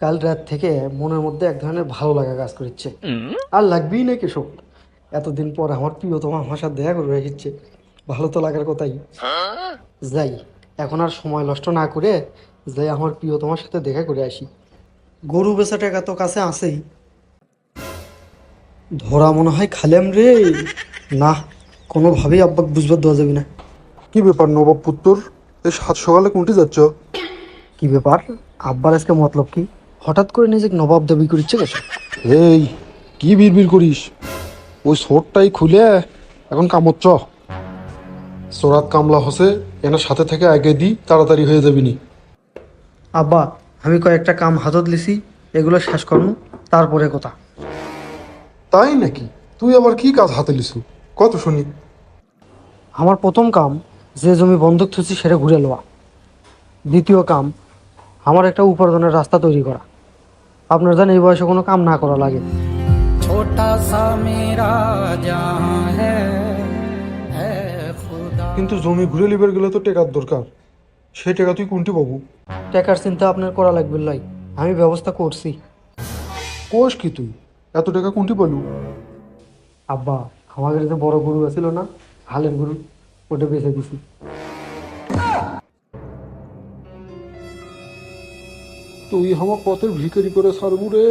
কাল রাত থেকে মনের মধ্যে এক ধরনের ভালো লাগা কাজ করছে আর লাগবেই না কেশব। এতদিন পর আমার প্রিয়তম আমার সাথে দেখা করে রেখেছে। ভালো তো লাগার কথাই। যাই এখন আর সময় নষ্ট না করে যাই আমার প্রিয়তমার সাথে দেখা করে আসি। গরু বেচা টাকা তো কাছে আছেই। ধরা মনে হয় খালেম রে। না কোনোভাবেই আব্বাক বুঝবার দেওয়া যাবে না। কি ব্যাপার নবাব পুত্তর? এই সাত সকালে কোনটি যাচ্ছ? কি ব্যাপার? আব্বার আজকে মতলব কি? হঠাৎ করে নিজেকে নবাব দাবি করছে কেসব এই কি বিড়বিড় করিস? ওই সোরটাই খুলে এখন কামচ্ছ সোরাত কামলা হসে এনার সাথে থেকে আগে দি তাড়াতাড়ি হয়ে যাবি নি। আব্বা আমি কয়েকটা কাম হাতত লিছি এগুলো শেষ করব তারপরে কথা। তাই নাকি? তুই আবার কি কাজ হাতে লিছু? কত শুনি। আমার প্রথম কাম যে জমি বন্ধক থুছি সেটা ঘুরে লওয়া। দ্বিতীয় কাম আমার একটা উপার্জনের রাস্তা তৈরি করা। আপনার যেন এই বয়সে কোনো কাম না করা লাগে। কিন্তু জমি ঘুরে লিবার গেলে তো টেকার দরকার। সে টেকা তুই কোনটি পাবু? টেকার চিন্তা আপনার করা লাগবে লাই। আমি ব্যবস্থা করছি। কোষ কি তুই? এত টাকা কোনটি পেলু? আব্বা আমাদের যে বড় গরু আছিল না। হালের গরু ওটা বেঁচে দিছি। তুই আমার পথের ভিখারি করে সারবু রে।